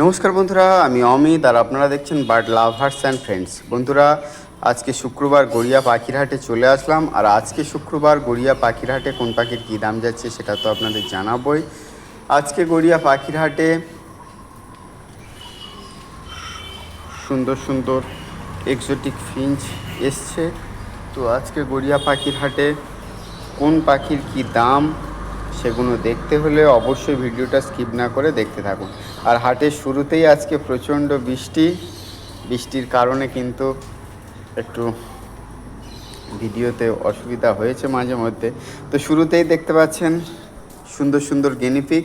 নমস্কার বন্ধুরা, আমি অমিত আর আপনারা দেখছেন বার্ড লাভার্স অ্যান্ড ফ্রেন্ডস বন্ধুরা, আজকে শুক্রবার গড়িয়া পাখিরহাটে চলে আসলাম আর আজকে শুক্রবার গড়িয়া পাখিরহাটে কোন পাখির কী দাম যাচ্ছে সেটা তো আপনাদের জানাবই। আজকে গড়িয়া পাখিরহাটে সুন্দর সুন্দর এক্সোটিক ফিঞ্চ এসছে। তো আজকে গড়িয়া পাখির হাটে কোন পাখির কি দাম সেগুলো দেখতে হলে অবশ্যই ভিডিওটা স্কিপ না করে দেখতে থাকুন। আর হাটের শুরুতেই আজকে প্রচণ্ড বৃষ্টি। বৃষ্টির কারণে কিন্তু একটু ভিডিওতে অসুবিধা হয়েছে মাঝে মধ্যে। তো শুরুতেই দেখতে পাচ্ছেন সুন্দর সুন্দর গেনিপিক।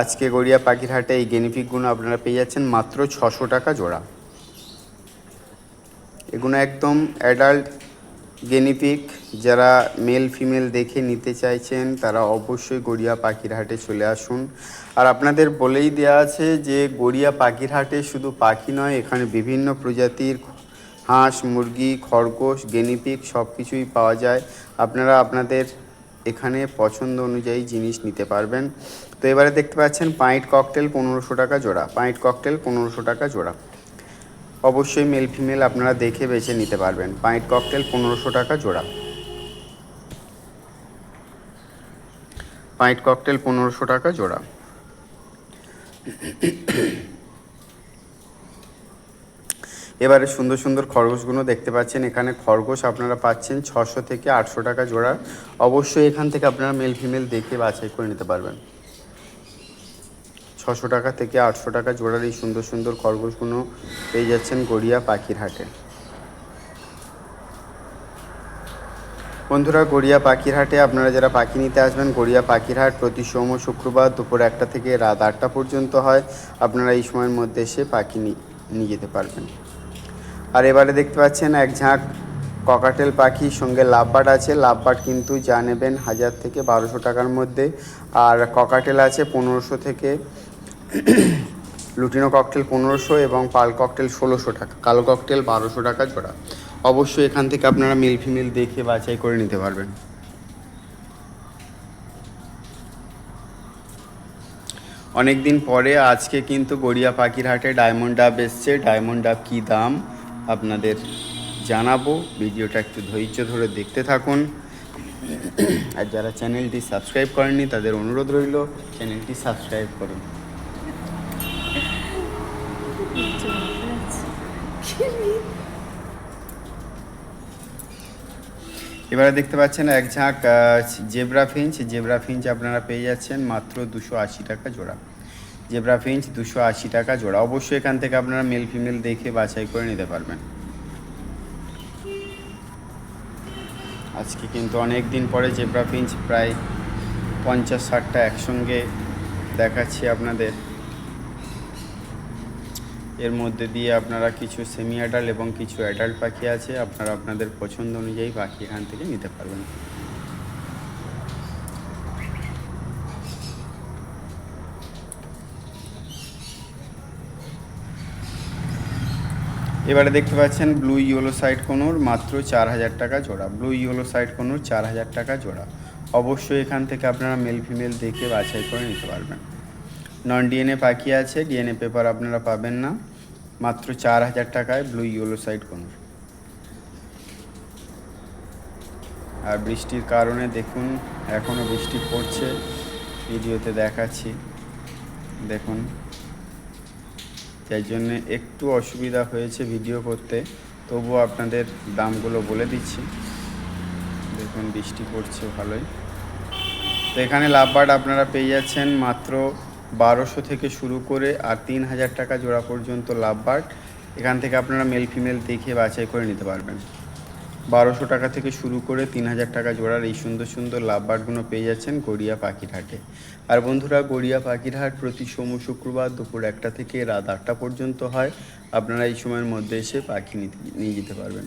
আজকে গড়িয়া পাখির হাটে এই গেনিপিকগুলো আপনারা পেয়ে যাচ্ছেন মাত্র ছশো টাকা জোড়া। এগুলো একদম অ্যাডাল্ট গেনিপিক যারা মেল ফিমেল দেখে নিতে চাইছেন, তারা অবশ্যই গড়িয়া পাখির হাটে চলে আসুন। আর আপনাদের বলেই দেওয়া আছে যে, গড়িয়া পাখির হাটে শুধু পাখি নয়, এখানে বিভিন্ন প্রজাতির হাঁস, মুরগি, খরগোশ, গেনিপিক সব কিছুই পাওয়া যায়। আপনারা আপনাদের এখানে পছন্দ অনুযায়ী জিনিস নিতে পারবেন। তো এবারে দেখতে পাচ্ছেন পাইট ককটেল পনেরোশো টাকা জোড়া। পাইট ককটেল পনেরোশো টাকা জোড়া। অবশ্যই মেল ফিমেল আপনারা দেখে বেছে নিতে পারবেন। পাইট ককটেল পনেরোশো টাকা জোড়া। পাইট ককটেল পনেরোশো টাকা জোড়া। এবারে সুন্দর সুন্দর খরগোশগুলো দেখতে পাচ্ছেন। এখানে খরগোশ আপনারা পাচ্ছেন ছশো থেকে আটশো টাকা জোড়া। অবশ্যই এখান থেকে আপনারা মেল ফিমেল দেখে বাছাই করে নিতে পারবেন। ছশো টাকা থেকে আটশো টাকা জোড়ার এই সুন্দর সুন্দর খরগোশগুলো পেয়ে যাচ্ছেন গড়িয়া পাখির হাটে বন্ধুরা, গড়িয়া পাখির হাটে আপনারা যারা পাখি নিতে আসবেন, গড়িয়া পাখির হাট প্রতি সোম শুক্রবার দুপুর একটা থেকে রাত আটটা পর্যন্ত হয়। আপনারা এই সময়ের মধ্যে এসে পাখি নিয়ে যেতে পারবেন। আর এবারে দেখতে পাচ্ছেন এক ঝাঁক ককাটেল পাখির সঙ্গে লাভবাট আছে। লাভবাট কিন্তু যা নেবেন হাজার থেকে বারোশো টাকার মধ্যে। আর ককাটেল আছে পনেরোশো থেকে লুটিনো ককটেল পনেরোশো এবং পাল ককটেল ষোলোশো টাকা, কালো ককটেল বারোশো টাকা জোড়া। অবশ্যই এখান থেকে আপনারা মিল ফিমেল দেখে বাছাই করে নিতে পারবেন। অনেক দিন পরে আজকে কিন্তু গড়িয়া পাখির হাটে ডায়মন্ড ডাব এসছে। ডায়মন্ড ডাব কী দাম আপনাদের জানাব। ভিডিওটা একটু ধৈর্য ধরে দেখতে থাকুন। আর যারা চ্যানেলটি সাবস্ক্রাইব করেননি তাদের অনুরোধ রইল, চ্যানেলটি সাবস্ক্রাইব করুন। এবারে দেখতে পাচ্ছেন এক ঝাঁক জেব্রা ফিঞ্চ। জেব্রা ফিঞ্চ আপনারা পেয়ে যাচ্ছেন মাত্র দুশো আশি টাকা জোড়া। জেব্রা ফিঞ্চ দুশো আশি টাকা জোড়া। অবশ্যই এখান থেকে আপনারা মেল ফিমেল দেখে বাছাই করে নিতে পারবেন। আজকে কিন্তু অনেক দিন পরে জেব্রা ফিঞ্চ প্রায় পঞ্চাশ ষাটটা একসঙ্গে দেখাচ্ছি আপনাদের। এর মধ্যে দিয়ে আপনারা কিছু সেমি অ্যাডাল্ট এবং কিছু অ্যাডাল্ট পাখি আছে, আপনারা আপনাদের পছন্দ অনুযায়ী পাখি এখান থেকে নিতে পারবেন। এবারে দেখতে পাচ্ছেন ব্লু ইয়েলো সাইড কোনোর মাত্র চার হাজার টাকা জোড়া। ব্লু ইয়েলো সাইড কোনোর চার হাজার টাকা জোড়া। অবশ্যই এখান থেকে আপনারা মেল ফিমেল দেখে বাছাই করে নিতে পারবেন। নন ডিএনএ পাখি আছে ডিএনএ পেপার আপনারা পাবেন না। মাত্র চার হাজার টাকায় ব্লু ইয়েলো সাইড কোনোর আর বৃষ্টির কারণে দেখুন এখনও বৃষ্টি পড়ছে। ভিডিওতে দেখাচ্ছি। দেখুন। যার জন্য একটু অসুবিধা হয়েছে ভিডিও করতে তবুও আপনাদের দামগুলো বলে দিচ্ছি। দেখুন, বৃষ্টি পড়ছে ভালোই। তো এখানে লাভবার্ড আপনারা পেয়ে যাচ্ছেন মাত্র বারোশো থেকে শুরু করে আর তিন হাজার টাকা জোড়া পর্যন্ত লাভবার্ড এখান থেকে আপনারা মেল ফিমেল দেখে বাছাই করে নিতে পারবেন। বারোশো টাকা থেকে শুরু করে তিন হাজার টাকা জোড়ার এই সুন্দর সুন্দর লাভবার্ডগুলো পেয়ে যাচ্ছেন গড়িয়া পাখির হাটে আর বন্ধুরা, গড়িয়া পাখির হাট প্রতি সোম শুক্রবার দুপুর একটা থেকে রাত আটটা পর্যন্ত হয়। আপনারা এই সময়ের মধ্যে এসে পাখি নিয়ে যেতে পারবেন।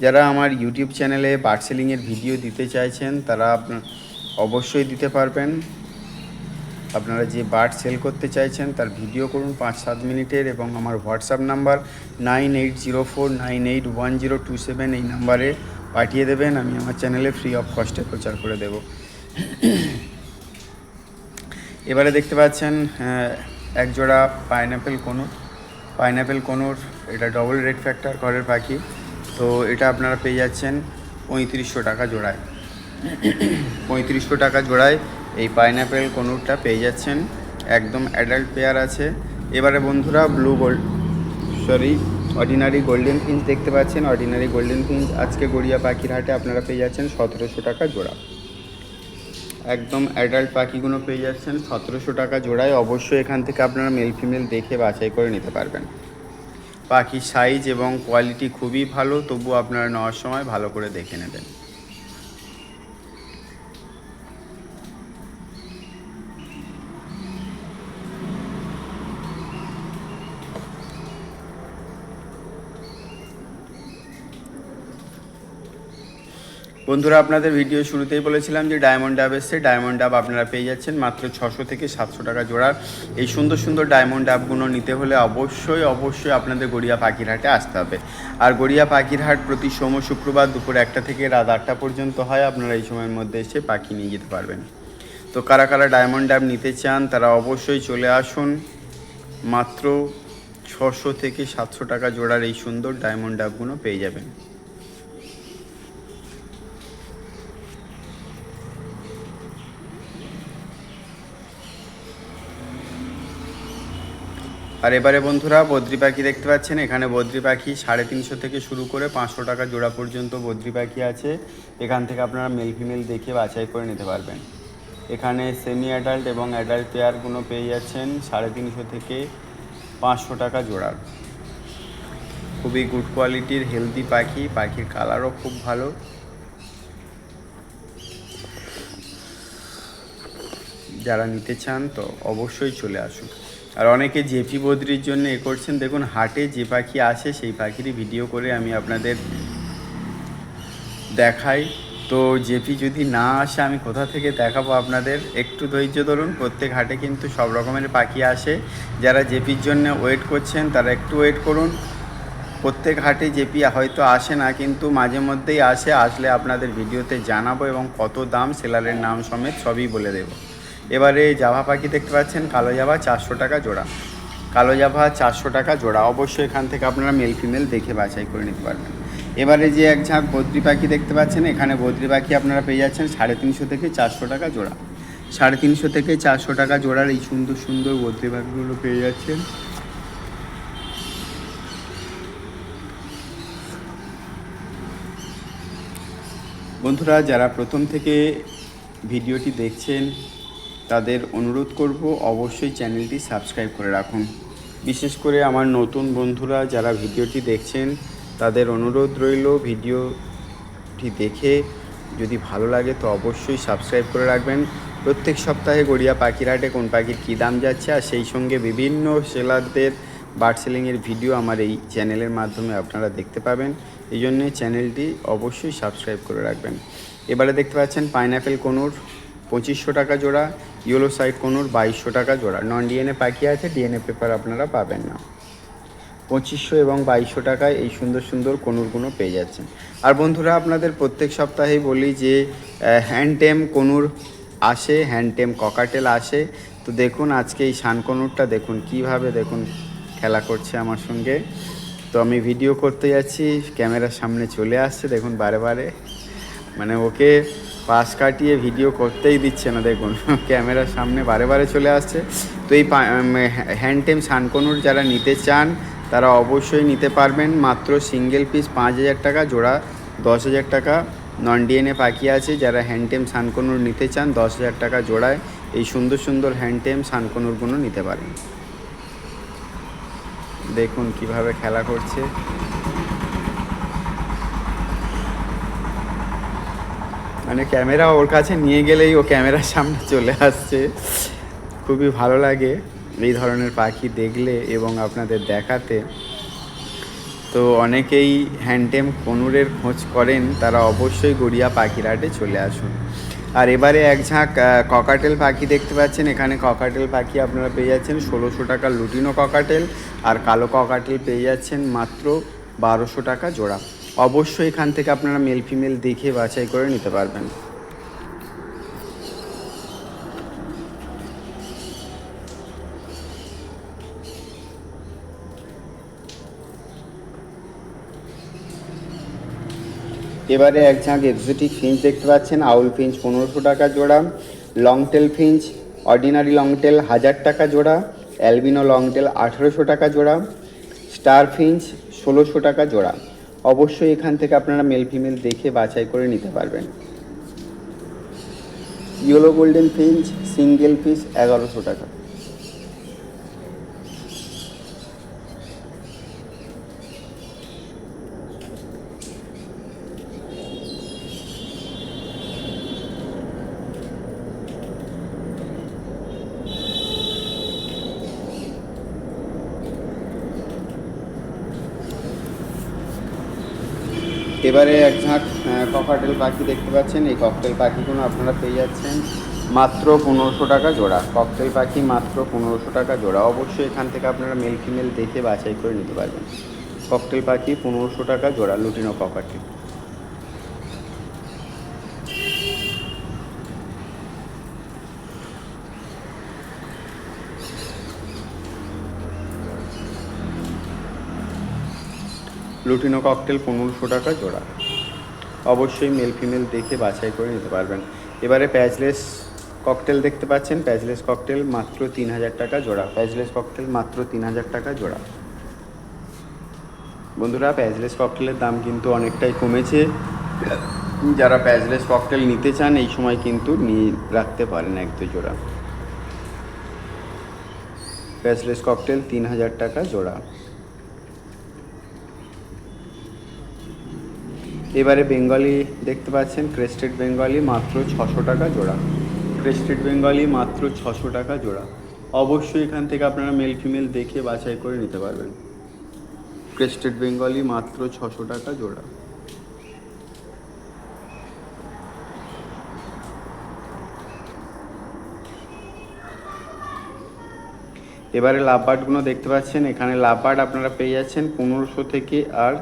যারা আমার ইউটিউব চ্যানেলে বার্ড সেলিংয়ের ভিডিও দিতে চাইছেন, তারা আপনার অবশ্যই দিতে পারবেন। আপনারা যে বার্ড সেল করতে চাইছেন তার ভিডিও করুন পাঁচ সাত মিনিটের এবং আমার WhatsApp number nine eight zero four nine eight one zero two seven এই নাম্বারে পাঠিয়ে দেবেন আমি আমার চ্যানেলে ফ্রি অফ কস্টে প্রচার করে দেব। এবারে দেখতে পাচ্ছেন আহ, এক জোড়া পাইনঅ্যাপেল কোনুর। পাইনঅ্যাপেল কোনুর এটা ডবল রেড ফ্যাক্টর ঘরের পাখি। তো এটা আপনারা পেয়ে যাচ্ছেন পঁয়ত্রিশশো টাকা জোড়ায়। পঁয়ত্রিশশো টাকা জোড়ায় এই পাইনঅ্যাপেল কোনুরটা পেয়ে যাচ্ছেন। একদম অ্যাডাল্ট পেয়ার আছে। এবারে বন্ধুরা blue gold sorry ordinary golden finch দেখতে পাচ্ছেন। অর্ডিনারি গোল্ডেন ফিঞ্চ আজকে গড়িয়া পাখির হাটে আপনারা পেয়ে যাচ্ছেন সতেরোশো টাকা জোড়া। একদম অ্যাডাল্ট পাখিগুলো পেয়ে যাচ্ছেন সতেরোশো টাকা জোড়ায়। অবশ্যই এখান থেকে আপনারা মেল ফিমেল দেখে বাছাই করে নিতে পারবেন। পাখির সাইজ এবং কোয়ালিটি খুবই ভালো তবু আপনারা নেওয়ার সময় ভালো করে দেখে নেবেন। বন্ধুরা, আপনাদের ভিডিও শুরুতেই বলেছিলাম যে ডায়মন্ড ডাব এসছে। ডায়মন্ড ডাব আপনারা পেয়ে যাচ্ছেন মাত্র ছশো থেকে সাতশো টাকা জোড়ার। এই সুন্দর সুন্দর ডায়মন্ড ডাবগুলো নিতে হলে অবশ্যই অবশ্যই আপনাদের গড়িয়া পাখিরহাটে আসতে হবে। আর গড়িয়া পাখিরহাট প্রতি সোম শুক্রবার দুপুর একটা থেকে রাত আটটা পর্যন্ত হয়। আপনারা এই সময়ের মধ্যে এসে পাখি নিয়ে যেতে পারবেন। তো কারা কারা ডায়মন্ড ডাব নিতে চান, তারা অবশ্যই চলে আসুন। মাত্র ছশো থেকে সাতশো টাকা জোড়ার এই সুন্দর ডায়মন্ড ডাবগুলো পেয়ে যাবেন। আর এবারে বন্ধুরা, বদ্রি পাখি দেখতে পাচ্ছেন? এখানে বদ্রি পাখি সাড়ে তিনশো থেকে শুরু করে পাঁচশো টাকা জোড়া পর্যন্ত বদ্রি পাখি আছে। এখান থেকে আপনারা মেল ফিমেল দেখে বাছাই করে নিতে পারবেন। এখানে সেমি অ্যাডাল্ট এবং অ্যাডাল্ট পেয়ারগুলো পেয়ে যাচ্ছেন সাড়ে তিনশো থেকে পাঁচশো টাকা জোড়ার খুবই গুড কোয়ালিটির হেলদি পাখি। পাখির কালারও খুব ভালো। যারা নিতে চান তো অবশ্যই চলে আসুন। আর অনেকে জেপি বদ্রির জন্য এ করছেন। দেখুন, হাটে যে পাখি আসে, সেই পাখিরই ভিডিও করে আমি আপনাদের দেখাই। তো জেপি যদি না আসে, আমি কোথা থেকে দেখাবো আপনাদের? একটু ধৈর্য ধরুন, প্রত্যেক হাটে কিন্তু সব রকমের পাখি আসে। যারা জেপির জন্য ওয়েট করছেন, তারা একটু ওয়েট করুন। প্রত্যেক হাটে জেপি হয়তো আসে না, কিন্তু মাঝে মধ্যেই আসে। আসলে আপনাদের ভিডিওতে জানাব এবং কত দাম, সেলারের নাম সমেত সবই বলে দেবো। এবারে জাভা পাখি দেখতে পাচ্ছেন, কালো জাভা চারশো টাকা জোড়া। কালো জাভা চারশো টাকা জোড়া। অবশ্যই এখান থেকে আপনারা মেল ফিমেল দেখে বাছাই করে নিতে পারবেন। এবারে যে এক ঝাঁক বদ্রি পাখি দেখতে পাচ্ছেন, এখানে বদ্রি পাখি আপনারা পেয়ে যাচ্ছেন সাড়ে তিনশো থেকে চারশো টাকা জোড়া। সাড়ে তিনশো থেকে চারশো টাকা জোড়ার এই সুন্দর সুন্দর বদ্রি পাখিগুলো পেয়ে যাচ্ছেন। বন্ধুরা, যারা প্রথম থেকে ভিডিওটি দেখছেন তাদের অনুরোধ করব অবশ্যই চ্যানেলটি সাবস্ক্রাইব করে রাখুন। বিশেষ করে আমার নতুন বন্ধুরা যারা ভিডিওটি দেখছেন, তাদের অনুরোধ রইল ভিডিওটি দেখে যদি ভালো লাগে তো অবশ্যই সাবস্ক্রাইব করে রাখবেন। প্রত্যেক সপ্তাহে গড়িয়া পাখিরহাটে কোন পাখির কী দাম যাচ্ছে আর সেই সঙ্গে বিভিন্ন সেলারদের বার্ড সেলিংয়ের ভিডিও আমার এই চ্যানেলের মাধ্যমে আপনারা দেখতে পাবেন। এই জন্যে চ্যানেলটি অবশ্যই সাবস্ক্রাইব করে রাখবেন। এবারে দেখতে পাচ্ছেন পাইনঅ্যাপেল কোনুর, পঁচিশশো টাকা জোড়া। ইয়েলো সাইড কোনুর বাইশশো টাকা জোড়া। নন ডিএনএ পাখি আছে ডিএনএ পেপার আপনারা পাবেন না। পঁচিশশো এবং বাইশশো টাকায় এই সুন্দর সুন্দর কনুরগুলো পেয়ে যাচ্ছেন। আর বন্ধুরা, আপনাদের প্রত্যেক সপ্তাহেই বলি যে হ্যান্ডটেম কনুর আসে হ্যান্ডটেম ককাটেল আসে। তো দেখুন, আজকে এই শান কনুরটা দেখুন, কীভাবে দেখুন খেলা করছে আমার সঙ্গে। তো আমি ভিডিও করতে যাচ্ছি, ক্যামেরার সামনে চলে আসছে, দেখুন বারে বারে। মানে ওকে পাশ কাটিয়ে ভিডিও করতেই দিচ্ছে না, দেখুন। ক্যামেরার সামনে বারে বারে চলে আসছে। তো এই হ্যান্ডটেম সানকনুর যারা নিতে চান, তারা অবশ্যই নিতে পারবেন। মাত্র সিঙ্গেল পিস পাঁচ হাজার টাকা, জোড়া দশ হাজার টাকা নন ডিএনএ পাখি আছে। যারা হ্যান্ডটেম সানকনুর নিতে চান, দশ হাজার টাকা জোড়ায় এই সুন্দর সুন্দর হ্যান্ডটেম সানকনুরগুলো নিতে পারেন। দেখুন কীভাবে খেলা করছে। মানে ক্যামেরা ওর কাছে নিয়ে গেলেই ও ক্যামেরার সামনে চলে আসছে। খুবই ভালো লাগে এই ধরনের পাখি দেখলে এবং আপনাদের দেখাতে। তো অনেকেই হ্যান্ডটেম কনুরের খোঁজ করেন, তারা অবশ্যই গড়িয়া পাখিরহাটে চলে আসুন। আর এবারে এক ঝাঁক ককাটেল পাখি দেখতে পাচ্ছেন। এখানে ককাটেল পাখি আপনারা পেয়ে যাচ্ছেন ষোলোশো টাকা লুটিনো ককাটেল, আর কালো ককাটেল পেয়ে যাচ্ছেন মাত্র বারোশো টাকা জোড়া। অবশ্যই এখান থেকে আপনারা মেল ফিমেল দেখে বাছাই করে নিতে পারবেন। এবারে এক ঝাঁক এক্সোটিক ফিঞ্চ দেখতে পাচ্ছেন, আউল ফিঞ্চ পনেরোশো টাকা জোড়া long tail finch ordinary long tail হাজার টাকা জোড়া অ্যালবিনো লং টেল আঠেরোশো টাকা জোড়া স্টার ফিঞ্চ ষোলোশো টাকা জোড়া। অবশ্যই এখান থেকে আপনারা মেল ফিমেল দেখে বাছাই করে নিতে পারবেন। Yellow golden finch single piece এগারোশো টাকা। এবারে এক ঝাঁক ককাটেল পাখি দেখতে পাচ্ছেন। এই ককটেল পাখিগুলো আপনারা পেয়ে যাচ্ছেন মাত্র পনেরোশো টাকা জোড়া। ককটেল পাখি মাত্র পনেরোশো টাকা জোড়া। অবশ্যই এখান থেকে আপনারা মেল ফিমেল দেখে বাছাই করে নিতে পারবেন। ককটেল পাখি পনেরোশো টাকা জোড়া লুটিনো ককাটেল লুটিনো ককটেল পনেরোশো টাকা জোড়া। অবশ্যই মেল ফিমেল দেখে বাছাই করে নিতে পারবেন। এবারে প্যাচলেস ককটেল দেখতে পাচ্ছেন। প্যাচলেস ককটেল মাত্র তিন হাজার টাকা জোড়া। প্যাচলেস ককটেল মাত্র তিন হাজার টাকা জোড়া। বন্ধুরা, প্যাচলেস ককটেলের দাম কিন্তু অনেকটাই কমেছে। যারা প্যাচলেস ককটেল নিতে চান, এই সময় কিন্তু নিয়ে রাখতে পারেন এক দু জোড়া। প্যাচলেস ককটেল তিন হাজার টাকা জোড়া। এবারে বেঙ্গলি দেখতে পাচ্ছেন ক্রেস্টেড বেঙ্গলি মাত্র ছশো টাকা জোড়া। ক্রেস্টেড বেঙ্গলি মাত্র ছশো টাকা জোড়া। অবশ্যই এখান থেকে আপনারা মেল ফিমেল দেখে বাছাই করে নিতে পারবেন। ক্রেস্টেড বেঙ্গলি মাত্র ছশো টাকা জোড়া। এবারে লাভবার্ডগুলো দেখতে পাচ্ছেন, এখানে লাভবার্ড আপনারা পেয়ে যাচ্ছেন পনেরোশো থেকে আর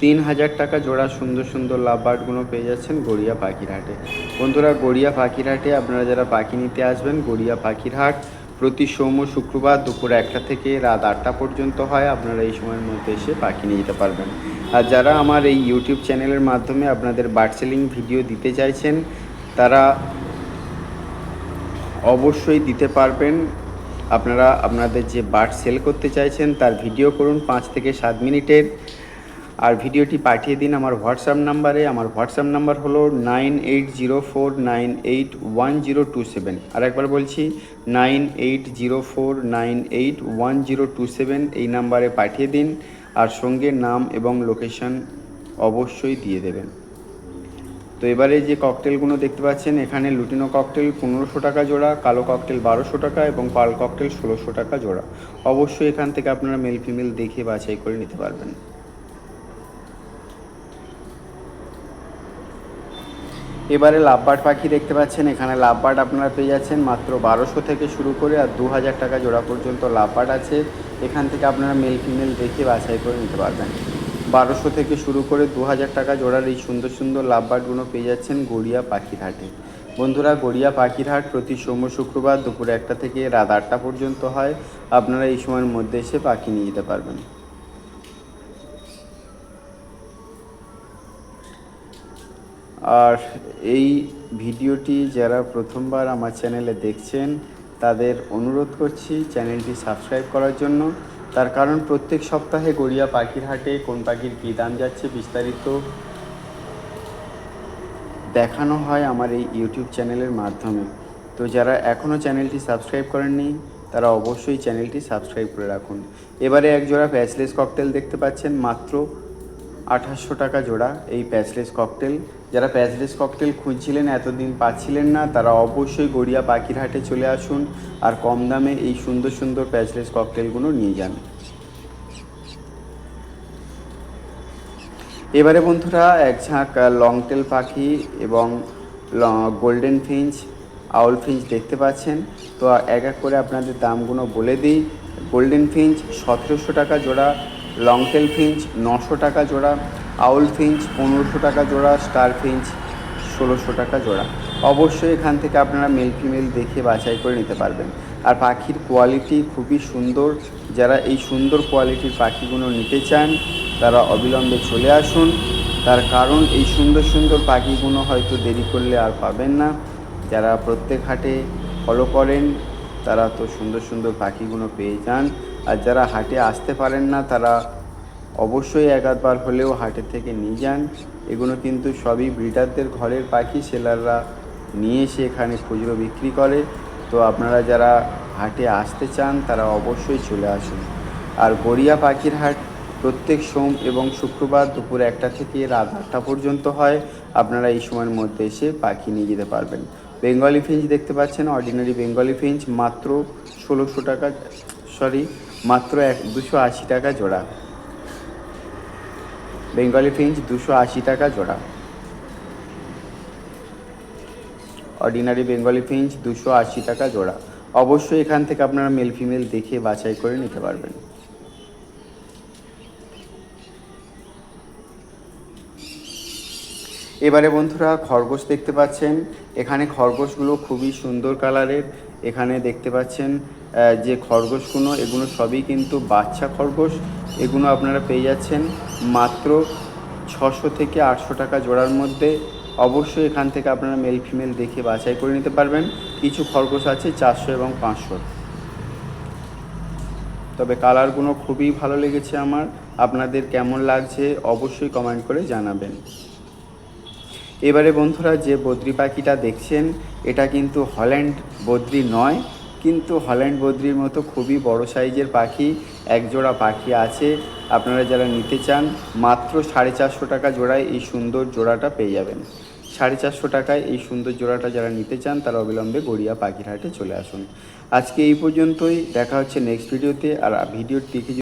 তিন হাজার টাকা জোড়া সুন্দর সুন্দর লাভ লাভবার্ডগুলো পেয়ে যাচ্ছেন গড়িয়া পাখিরহাটে। বন্ধুরা, গড়িয়া পাখিরহাটে আপনারা যারা পাখি নিতে আসবেন, গড়িয়া পাখিরহাট প্রতি সোম শুক্রবার দুপুর একটা থেকে রাত আটটা পর্যন্ত হয়। আপনারা এই সময়ের মধ্যে এসে পাখি নিয়ে যেতে পারবেন। আর যারা আমার এই ইউটিউব চ্যানেলের মাধ্যমে আপনাদের বার্ড সেলিং ভিডিও দিতে চাইছেন, তারা অবশ্যই দিতে পারবেন। আপনারা আপনাদের যে বার্ড সেল করতে চাইছেন, তার ভিডিও করুন পাঁচ থেকে সাত মিনিটের। আর ভিডিওটি পাঠিয়ে দিন আমার হোয়াটসঅ্যাপ নাম্বারে। আমার হোয়াটসঅ্যাপ নাম্বার হলো nine eight zero four nine eight one zero two seven. আর একবার বলছি, nine eight zero four nine eight one zero two seven এই নাম্বারে পাঠিয়ে দিন আর সঙ্গে নাম এবং লোকেশন অবশ্যই দিয়ে দেবেন। তো এবারে যে ককটেলগুলো দেখতে পাচ্ছেন, এখানে লুটিনো ককটেল পনেরোশো টাকা জোড়া, কালো ককটেল বারোশো টাকা এবং পাল ককটেল ষোলোশো টাকা জোড়া। অবশ্যই এখান থেকে আপনারা মেল ফিমেল দেখে বাছাই করে নিতে পারবেন। এবারে লাভবার্ড পাখি দেখতে পাচ্ছেন, এখানে লাভবার্ড আপনারা পেয়ে যাচ্ছেন মাত্র বারোশো থেকে শুরু করে আর দু হাজার টাকা জোড়া পর্যন্ত লাভবার্ড আছে। এখান থেকে আপনারা মেল ফিমেল দেখে বাছাই করে নিতে পারবেন। বারোশো থেকে শুরু করে দু হাজার টাকা জোড়ার এই সুন্দর সুন্দর লাভবার্ডগুলো পেয়ে যাচ্ছেন গড়িয়া পাখির হাটে বন্ধুরা, গড়িয়া পাখির হাট প্রতি সোম শুক্রবার দুপুর একটা থেকে রাত আটটা পর্যন্ত হয়। আপনারা এই সময়ের মধ্যে এসে পাখি নিয়ে যেতে পারবেন। আর এই ভিডিওটি যারা প্রথমবার আমার চ্যানেলে দেখছেন, তাদের অনুরোধ করছি চ্যানেলটি সাবস্ক্রাইব করার জন্য। তার কারণ প্রত্যেক সপ্তাহে গড়িয়া পাখির হাটে কোন পাখির কী দাম যাচ্ছে বিস্তারিত দেখানো হয় আমার এই ইউটিউব চ্যানেলের মাধ্যমে। তো যারা এখনও চ্যানেলটি সাবস্ক্রাইব করেননি, তারা অবশ্যই চ্যানেলটি সাবস্ক্রাইব করে রাখুন। এবারে একজোড়া প্যাচলেস ককটেল দেখতে পাচ্ছেন, মাত্র আঠাশশো টাকা জোড়া এই প্যাচলেস ককটেল। যারা প্যাচলেস ককটেল খুঁজছিলেন, এতদিন পাচ্ছিলেন না, তারা অবশ্যই গড়িয়া পাখির হাটে চলে আসুন আর কম দামে এই সুন্দর সুন্দর প্যাচলেস ককটেলগুলো নিয়ে যান। এবারে বন্ধুরা, এক ঝাঁক লংটেল পাখি এবং গোল্ডেন ফিঞ্চ, আউল ফিঞ্চ দেখতে পাচ্ছেন। তো এক এক করে আপনাদের দামগুলো বলে দিই। গোল্ডেন ফিঞ্চ সতেরোশো টাকা জোড়া লংটেল ফিঞ্চ নশো টাকা জোড়া, আউল ফিঞ্চ পনেরোশো টাকা জোড়া, স্টার ফিঞ্চ ষোলোশো টাকা জোড়া। অবশ্যই এখান থেকে আপনারা মেল ফিমেল দেখে বাছাই করে নিতে পারবেন। আর পাখির কোয়ালিটি খুবই সুন্দর। যারা এই সুন্দর কোয়ালিটির পাখিগুলো নিতে চান, তারা অবিলম্বে চলে আসুন। তার কারণ এই সুন্দর সুন্দর পাখিগুলো হয়তো দেরি করলে আর পাবেন না। যারা প্রত্যেক হাটে ফলো করেন, তারা তো সুন্দর সুন্দর পাখিগুলো পেয়ে যান। আর যারা হাটে আসতে পারেন না, তারা অবশ্যই এক আধবার হলেও হাটের থেকে নিয়ে যান। এগুলো কিন্তু সবই ব্রিডারদের ঘরের পাখি, সেলাররা নিয়ে এসে এখানে খুচরো বিক্রি করে। তো আপনারা যারা হাটে আসতে চান, তারা অবশ্যই চলে আসুন। আর গড়িয়া পাখির হাট প্রত্যেক সোম এবং শুক্রবার দুপুর একটা থেকে রাত আটটা পর্যন্ত হয়। আপনারা এই সময়ের মধ্যে এসে পাখি নিয়ে যেতে পারবেন। বেঙ্গলি ফিঞ্চ দেখতে পাচ্ছেন, অর্ডিনারি বেঙ্গলি ফিঞ্চ মাত্র ষোলোশো টাকা সরি মাত্র এক, দুশো আশি টাকা জোড়া। বেঙ্গলি ফিঞ্চ দুশো আশি টাকা জোড়া। অর্ডিনারি বেঙ্গলি ফিঞ্চ দুশো আশি টাকা জোড়া। অবশ্যই এখান থেকে আপনারা মেল ফিমেল দেখে বাছাই করে নিতে পারবেন। এবারে বন্ধুরা খরগোশ দেখতে পাচ্ছেন। এখানে খরগোশগুলো খুবই সুন্দর কালারের এখানে দেখতে পাচ্ছেন যে খরগোশগুলো এগুলো সবই কিন্তু বাচ্চা খরগোশ। এগুলো আপনারা পেয়ে যাচ্ছেন মাত্র ছশো থেকে আটশো টাকা জোড়ার মধ্যে। অবশ্যই এখান থেকে আপনারা মেল ফিমেল দেখে বাছাই করে নিতে পারবেন। কিছু খরগোশ আছে চারশো এবং পাঁচশো। তবে কালারগুলো খুবই ভালো লেগেছে আমার। আপনাদের কেমন লাগছে অবশ্যই কমেন্ট করে জানাবেন। এবারে বন্ধুরা যে বদ্রি পাখিটা দেখছেন, এটা কিন্তু হল্যান্ড বদ্রি নয়, কিন্তু হল্যান্ড বদ্রির মতো খুবই বড় সাইজের পাখি এক জোড়া পাখি আছে। আপনারা যারা নিতে চান, মাত্র সাড়ে চারশো টাকা জোড়ায় এই সুন্দর জোড়াটা পেয়ে যাবেন। সাড়ে চারশো টাকায় এই সুন্দর জোড়াটা যারা নিতে চান, তারা অবিলম্বে গড়িয়া পাখির হাটে চলে আসুন। আজকে এই পর্যন্তই, দেখা হচ্ছে নেক্সট ভিডিওতে আর ভিডিওর দিকে